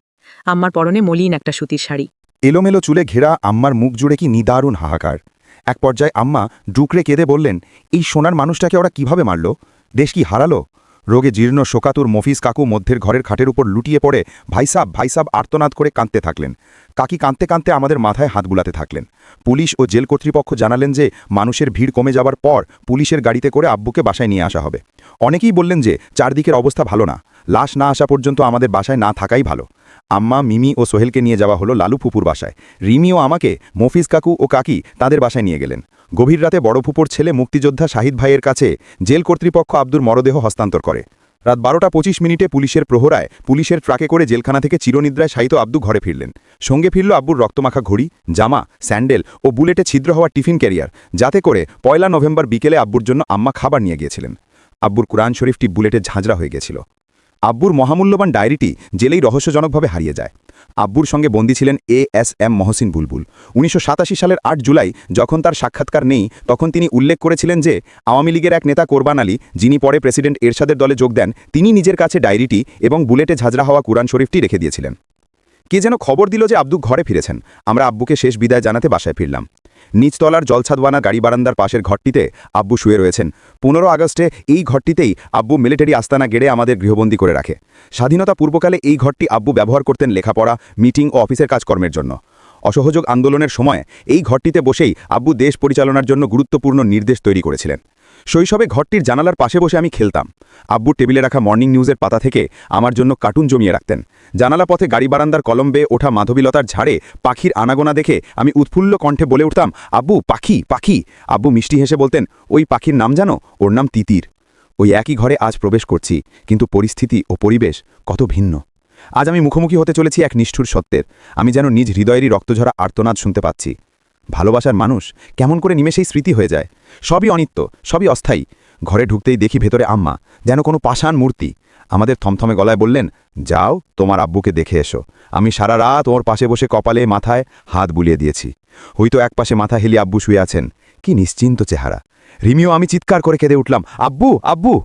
আম্মার পরনে মলিন একটা সুতির শাড়ি। এলোমেলো চুলে ঘেরা আম্মার মুখ জুড়ে কি নিদারুণ হাহাকার। এক পর্যায়ে আম্মা ডুকরে কেঁদে বললেন, এই সোনার মানুষটাকে ওরা কীভাবে মারল? দেশ কি হারালো? রোগে জীর্ণ শোকাতুর মফিজ কাকু মধ্যের ঘরের খাটের উপর লুটিয়ে পড়ে ভাইসাব ভাইসাব আর্তনাদ করে কাঁদতে থাকলেন। কাকি কাঁদতে কাঁদতে আমাদের মাথায় হাত বুলাতে থাকলেন। পুলিশ ও জেল কর্তৃপক্ষ জানালেন যে, মানুষের ভিড় কমে যাবার পর পুলিশের গাড়িতে করে আব্বুকে বাসায় নিয়ে আসা হবে। অনেকেই বললেন যে, চারদিকের অবস্থা ভালো না। লাশ না আসা পর্যন্ত আমাদের বাসায় না থাকাই ভালো। আম্মা, মিমি ও সোহেলকে নিয়ে যাওয়া হলো লালু ফুপুর বাসায়। রিমি ও আমাকে, মফিজ কাকু ও কাকি তাদের বাসায় নিয়ে গেলেন। গভীর রাতে বড় ফুপুর ছেলে মুক্তিযোদ্ধা শাহিদ ভাইয়ের কাছে জেল কর্তৃপক্ষ আব্দুর মরদেহ হস্তান্তর করে। রাত বারোটা পঁচিশ মিনিটে পুলিশের প্রহরায় পুলিশের ট্রাকে করে জেলখানা থেকে চিরনিদ্রায় শায়িত আব্দু ঘরে ফিরলেন। সঙ্গে ফিরল আব্বুর রক্তমাখা ঘড়ি, জামা, স্যান্ডেল ও বুলেটে ছিদ্র হওয়া টিফিন ক্যারিয়ার, যাতে করে পয়লা নভেম্বর বিকেলে আব্বুর জন্য আম্মা খাবার নিয়ে গিয়েছিলেন। আব্বুর কুরআন শরীফটি বুলেটে ঝাঁঝরা হয়ে গেছিল আব্বুর মহামূল্যবান ডায়েরিটি জেলেই রহস্যজনকভাবে হারিয়ে যায়। আব্বুর সঙ্গে বন্দী ছিলেন A S M Mohsin Bulbul. উনিশশো সাতাশি সালের আট জুলাই যখন তার সাক্ষাৎকার নেই, তখন তিনি উল্লেখ করেছিলেন যে, আওয়ামী লীগের এক নেতা কোরবান আলী, যিনি পরে প্রেসিডেন্ট এরশাদের দলে যোগ দেন, তিনি নিজের কাছে ডায়েরিটি এবং বুলেটে ঝাঁঝরা হওয়া কুরআন শরীফটি রেখে দিয়েছিলেন। কে যেন খবর দিল যে আব্দু ঘরে ফিরেছেন। আমরা আব্বুকে শেষ বিদায় জানাতে বাসায় ফিরলাম। নিচতলার জলছাদওয়ানা গাড়ি বারান্দার পাশের ঘরটিতে আব্বু শুয়ে রয়েছেন। পনেরো আগস্টে এই ঘরটিতেই আব্বু মিলিটারি আস্তানা গেড়ে আমাদের গৃহবন্দী করে রাখে। স্বাধীনতা পূর্বকালে এই ঘরটি আব্বু ব্যবহার করতেন লেখাপড়া, মিটিং ও অফিসের কাজকর্মের জন্য। অসহযোগ আন্দোলনের সময় এই ঘরটিতে বসেই আব্বু দেশ পরিচালনার জন্য গুরুত্বপূর্ণ নির্দেশ তৈরি করেছিলেন। শৈশবে ঘরটির জানালার পাশে বসে আমি খেলতাম। আব্বু টেবিলে রাখা মর্নিং নিউজের পাতা থেকে আমার জন্য কার্টুন জমিয়ে রাখতেন। জানালা পথে গাড়ি বারান্দার কলম্বে ওঠা মাধবীলতার ঝাড়ে পাখির আনাগোনা দেখে আমি উৎফুল্ল কণ্ঠে বলে উঠতাম, আব্বু, পাখি পাখি! আব্বু মিষ্টি হেসে বলতেন, ওই পাখির নাম জানো? ওর নাম তিতির। ওই একই ঘরে আজ প্রবেশ করছি, কিন্তু পরিস্থিতি ও পরিবেশ কত ভিন্ন। আজ আমি মুখোমুখি হতে চলেছি এক নিষ্ঠুর সত্যের। আমি যেন নিজ হৃদয়েরই রক্তঝরা আর্তনাদ শুনতে পাচ্ছি। ভালোবাসার মানুষ কেমন করে নিমেষেই স্মৃতি হয়ে যায়? সবই অনিত্য, সবই অস্থায়ী। ঘরে ঢুকতেই দেখি ভেতরে আম্মা, যেন কোনো পাষাণ মূর্তি। আমাদের থমথমে গলায় বললেন, যাও, তোমার আব্বুকে দেখে এসো। আমি সারা রাত ওর পাশে বসে কপালে, মাথায় হাত বুলিয়ে দিয়েছি। হয়তো এক পাশে মাথা হেলি আব্বু শুয়ে আছেন। কি নিশ্চিন্ত চেহারা। রিমিও আমি চিৎকার করে কেঁদে উঠলাম, আব্বু আব্বু!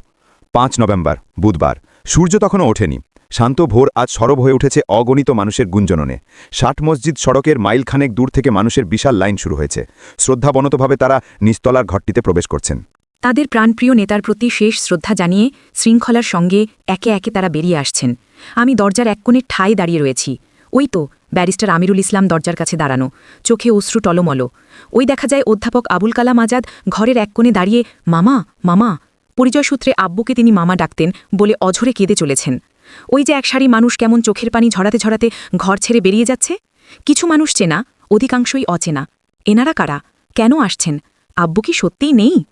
পাঁচ নভেম্বর, বুধবার। সূর্য তখনও ওঠেনি। শান্ত ভোর আজ সরব হয়ে উঠেছে অগণিত মানুষের গুঞ্জননে। ষাট মসজিদ সড়কের মাইলখানেক দূর থেকে মানুষের বিশাল লাইন শুরু হয়েছে। শ্রদ্ধাবনতভাবে তারা নিস্তলার ঘরটিতে প্রবেশ করছেন। তাদের প্রাণপ্রিয় নেতার প্রতি শেষ শ্রদ্ধা জানিয়ে শৃঙ্খলার সঙ্গে একে একে তারা বেরিয়ে আসছেন। আমি দরজার এক কোণে ঠাই দাঁড়িয়ে রয়েছি। ওই তো, ব্যারিস্টার আমিরুল ইসলাম দরজার কাছে দাঁড়ানো। চোখে অশ্রু টলমল। ওই দেখা যায় অধ্যাপক আবুল কালাম আজাদ ঘরের এক কোণে দাঁড়িয়ে, মামা মামা। পরিচয় সূত্রে আব্বুকে তিনি মামা ডাকতেন বলে অঝরে কেঁদে চলেছেন। ওই যে এক সারি মানুষ কেমন চোখের পানি ঝরাতে ঝরাতে ঘর ছেড়ে বেরিয়ে যাচ্ছে? কিছু মানুষ চেনা, অধিকাংশই অচেনা। এনারা কারা? কেন আসছেন? আব্বু কি সত্যিই নেই?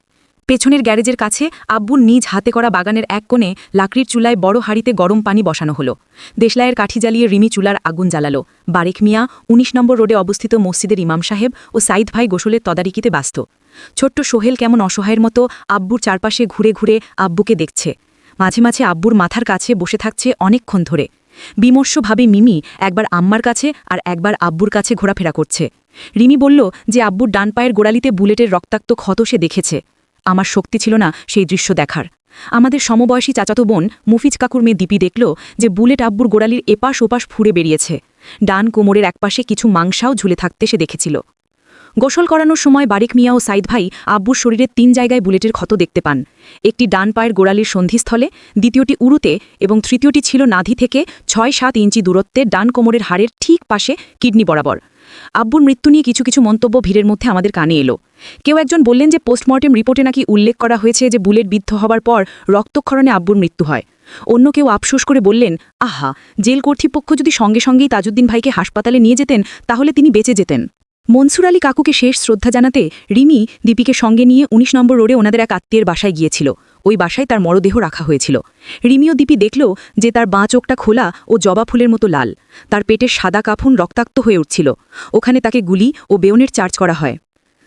পেছনের গ্যারেজের কাছে আব্বুর নিজ হাতে করা বাগানের এক কোণে লাকড়ির চুলায় বড় হাঁড়িতে গরম পানি বসানো হলো। দেশলাইয়ের কাঠি জ্বালিয়ে রিমি চুলার আগুন জ্বালালো। বারেক মিয়া ১৯ নম্বর রোডে অবস্থিত মসজিদের ইমাম সাহেব ও সাইদ ভাই গোসলের তদারিকিতে ব্যস্ত। ছোট্ট সোহেল কেমন অসহায়ের মতো আব্বুর চারপাশে ঘুরে ঘুরে আব্বুকে দেখছে। মাঝে মাঝে আব্বুর মাথার কাছে বসে থাকছে অনেকক্ষণ ধরে। বিমর্ষভাবে মিমি একবার আম্মার কাছে আর একবার আব্বুর কাছে ঘোরাফেরা করছে। রিমি বলল যে আব্বুর ডান পায়ের গোড়ালিতে বুলেটের রক্তাক্ত ক্ষত সে দেখেছে। আমার শক্তি ছিল না সেই দৃশ্য দেখার। আমাদের সমবয়সী চাচাতো বোন মুফিজ কাকুর মেয়ে দীপি দেখল যে বুলেট আব্বুর গোড়ালির এপাশ ওপাশ ফুঁড়ে বেরিয়েছে। ডান কোমরের একপাশে কিছু মাংসাও ঝুলে থাকতে সে দেখেছিল। গোসল করানোর সময় বারিক মিয়া ও সাইদ ভাই আব্বুর শরীরের তিন জায়গায় বুলেটের ক্ষত দেখতে পান। একটি ডান পায়ের গোড়ালির সন্ধিস্থলে, দ্বিতীয়টি উরুতে এবং তৃতীয়টি ছিল নাধি থেকে ছয় সাত ইঞ্চি দূরত্বে ডান কোমরের হাড়ের ঠিক পাশে কিডনি বরাবর। আব্বুর মৃত্যু নিয়ে কিছু কিছু মন্তব্য ভিড়ের মধ্যে আমাদের কানে এলো। কেউ একজন বললেন যে, পোস্টমর্টেম রিপোর্টে নাকি উল্লেখ করা হয়েছে যে, বুলেট বিদ্ধ হবার পর রক্তক্ষরণে আব্বুর মৃত্যু হয়। অন্য কেউ আফসোস করে বললেন, আহা, জেল কর্তৃপক্ষ যদি সঙ্গে সঙ্গেই তাজউদ্দিন ভাইকে হাসপাতালে নিয়ে যেতেন, তাহলে তিনি বেঁচে যেতেন। মনসুর আলী কাকুকে শেষ শ্রদ্ধা জানাতে রিমি দীপিকে সঙ্গে নিয়ে ১৯ নম্বর রোডে ওনাদের এক আত্মীয়ের বাসায় গিয়েছিল। ওই বাসায় তার মরদেহ রাখা হয়েছিল। রিমি ও দীপি দেখল যে তার বাঁ চোখটা খোলা ও জবা ফুলের মতো লাল। তার পেটের সাদা কাফুন রক্তাক্ত হয়ে উঠছিল। ওখানে তাকে গুলি ও বেউনের চার্জ করা হয়।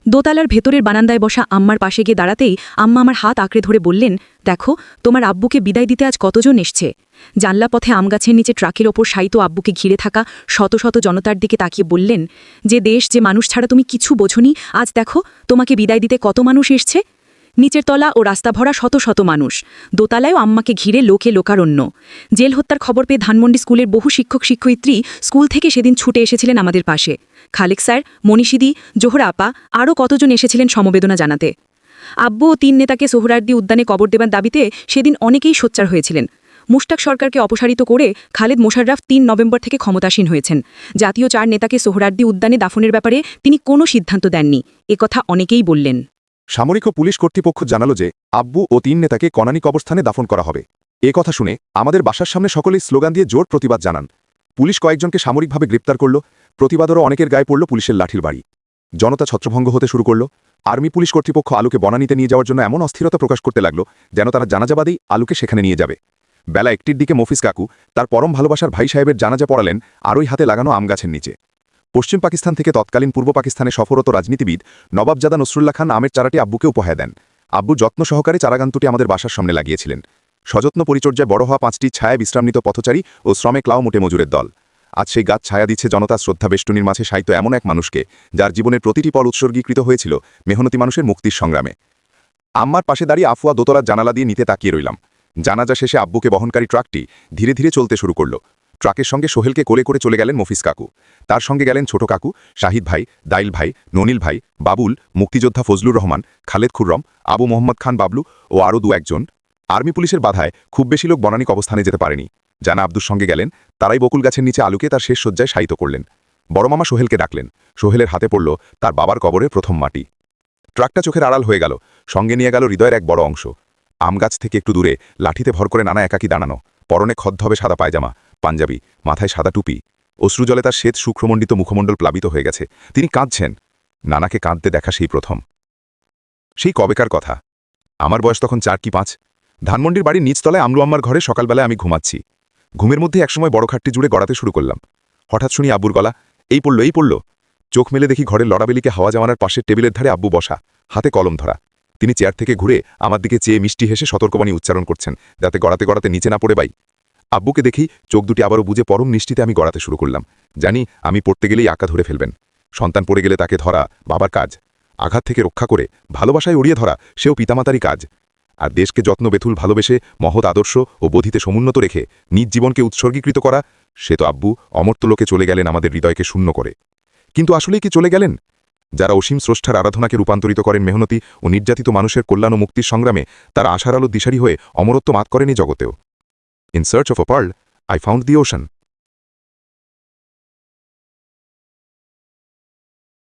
দোতলার ভেতরের বারান্দায় বসা আম্মার পাশে গিয়ে দাঁড়াতেই আম্মা আমার হাত আঁকড়ে ধরে বললেন, দেখো, তোমার আব্বুকে বিদায় দিতে আজ কতজন এসছে? জানলা পথে আমগাছের নিচে ট্রাকের ওপর শায়িত আব্বুকে ঘিরে থাকা শত শত জনতার দিকে তাকিয়ে বললেন, যে দেশ, যে মানুষ ছাড়া তুমি কিছু বোঝনি, আজ দেখো, তোমাকে বিদায় দিতে কত মানুষ এসছে? নিচের তলা ও রাস্তা ভরা শত শত মানুষ। দোতলায়ও আম্মাকে ঘিরে লোকে লোকারণ্য। জেল হত্যার খবর পেয়ে ধানমন্ডি স্কুলের বহু শিক্ষক শিক্ষয়িত্রী স্কুল থেকে সেদিন ছুটে এসেছিলেন আমাদের পাশে। খালেক স্যার, মনীষিদি, জোহরা আপা আরও কতজন এসেছিলেন সমবেদনা জানাতে। আব্বু ও তিন নেতাকে সোহরার্দি উদ্যানে কবর দেবার দাবিতে সেদিন অনেকেই সোচ্চার হয়েছিলেন। মুশতাক সরকারকে অপসারিত করে খালেদ মোশাররাফ তিন নভেম্বর থেকে ক্ষমতাসীন হয়েছেন। জাতীয় চার নেতাকে সোহরার্দি উদ্যানে দাফনের ব্যাপারে তিনি কোনো সিদ্ধান্ত দেননি। একথা অনেকেই বললেন। সামরিক ও পুলিশ কর্তৃপক্ষ জানালো যে, আব্বু ও তিন নেতাকে কনানি কবরস্থানে দাফন করা হবে। এ কথা শুনে আমাদের বাসার সামনে সকলেই স্লোগান দিয়ে জোর প্রতিবাদ জানান। পুলিশ কয়েকজনকে সামরিকভাবে গ্রেপ্তার করল। প্রতিবাদেরও অনেকের গায়ে পড়ল পুলিশের লাঠির বাড়ি। জনতা ছত্রভঙ্গ হতে শুরু করল। আর্মি পুলিশ কর্তৃপক্ষ আলুকে বনানিতে নিয়ে যাওয়ার জন্য এমন অস্থিরতা প্রকাশ করতে লাগল যেন তারা জানাজাবাদেই আলুকে সেখানে নিয়ে যাবে। বেলা একটির দিকে মফিজ কাকু তার পরম ভালোবাসার ভাই সাহেবের জানাজা পড়ালেন আরই হাতে লাগানো আম গাছের নিচে। পশ্চিম পাকিস্তান থেকে তৎকালীন পূর্ব পাকিস্তানে সফরত রাজনীতিবিদ নবাবজাদা নসরুল্লাহ খান আমের চারাটি আব্বুকে উপহার দেন। আব্বু যত্ন সহকারে চারাগান্তুটি আমাদের বাসার সামনে লাগিয়েছিলেন। সযত্ন পরিচর্যায় বড় হওয়া পাঁচটি ছায়া বিশ্রামনিত পথচারী ও শ্রমে ক্লাও মোটে মজুরের দল। আজ সেই গাছ ছায়া দিচ্ছে জনতা শ্রদ্ধা বেষ্টনীর মাঝে সাহিত্য এমন এক মানুষকে, যার জীবনের প্রতিটি পল উৎসর্গীকৃত হয়েছিল মেহনতি মানুষের মুক্তির সংগ্রামে। আম্মার পাশে দাঁড়িয়ে আফুয়া দোতলার জানালা দিয়ে নিতে তাকিয়ে রইলাম। জানাজা শেষে আব্বুকে বহনকারী ট্রাকটি ধীরে ধীরে চলতে শুরু করল। ট্রাকের সঙ্গে সোহেলকে কোলে করে চলে গেলেন মফিজ কাকু। তার সঙ্গে গেলেন ছোট কাকু, শাহিদ ভাই, দাইল ভাই, ননিল ভাই, বাবুল, মুক্তিযোদ্ধা ফজলুর রহমান, খালেদ খুররম, আবু মোহাম্মদ খান বাবলু ও আরও দু একজন। আর্মি পুলিশের বাধায় খুব বেশি লোক বনানিক অবস্থানে যেতে পারেনি। জানা আব্দুর সঙ্গে গেলেন, তারাই বকুল গাছের নিচে আলুকে তার শেষ শয্যায় শায়িত করলেন। বড় মামা সোহেলকে ডাকলেন। সোহেলের হাতে পড়ল তার বাবার কবরের প্রথম মাটি। ট্রাকটা চোখের আড়াল হয়ে গেল, সঙ্গে নিয়ে গেল হৃদয়ের এক বড় অংশ। আম গাছ থেকে একটু দূরে, লাঠিতে ভর করে নানা একাকি দাঁড়ানো। পরনে খদ্দবে সাদা পায়জামা, পাঞ্জাবি, মাথায় সাদা টুপি। অশ্রুজলে তার শ্বেত শুক্রমণ্ডিত মুখমণ্ডল প্লাবিত হয়ে গেছে। তিনি কাঁদছেন। নানাকে কাঁদতে দেখা সেই প্রথম। সেই কবেকার কথা। আমার বয়স তখন চার কি পাঁচ? ধানমন্ডির বাড়ির নিচতলায় আমরু আম্মার ঘরে সকালবেলায় আমি ঘুমাচ্ছি। ঘুমের মধ্যে একসময় বড় খাটটি জুড়ে গড়াতে শুরু করলাম। হঠাৎ শুনি আব্বুর গলা, এই পড়ল এই পড়ল? চোখ মেলে দেখি ঘরের লড়াবেলিকে হাওয়া জামানার পাশের টেবিলের ধারে আব্বু বসা, হাতে কলম ধরা। তিনি চেয়ার থেকে ঘুরে আমার দিকে চেয়ে মিষ্টি হেসে সতর্কবাণী উচ্চারণ করছেন, যাতে গড়াতে গড়াতে নিচে না পড়ে বাই। আব্বুকে দেখি চোখ দুটি আবারও বুঝে পরম নিষ্ঠিতে আমি গড়াতে শুরু করলাম। জানি আমি পড়তে গেলেই আঁকা ধরে ফেলবেন। সন্তান পড়ে গেলে তাকে ধরা বাবার কাজ। আঘাত থেকে রক্ষা করে ভালোবাসায় উড়িয়ে ধরা সেও পিতামাতারই কাজ। আর দেশকে যত্ন বেথুল ভালোবেসে, মহৎ আদর্শ ও বোধিতে সমুন্নত রেখে নিজ জীবনকে উৎসর্গীকৃত করা, সে তো আব্বু অমর্তলোকে চলে গেলেন আমাদের হৃদয়কে শূন্য করে। কিন্তু আসলেই কি চলে গেলেন? যারা অসীম স্রষ্টার আরাধনাকে রূপান্তরিত করেন মেহনতি ও নির্যাতিত মানুষের কল্যাণ ও মুক্তির সংগ্রামে, তারা আশার আলো দিশারি হয়ে অমরত্ব মাত করেনি জগতেও। In search of a pearl I found the ocean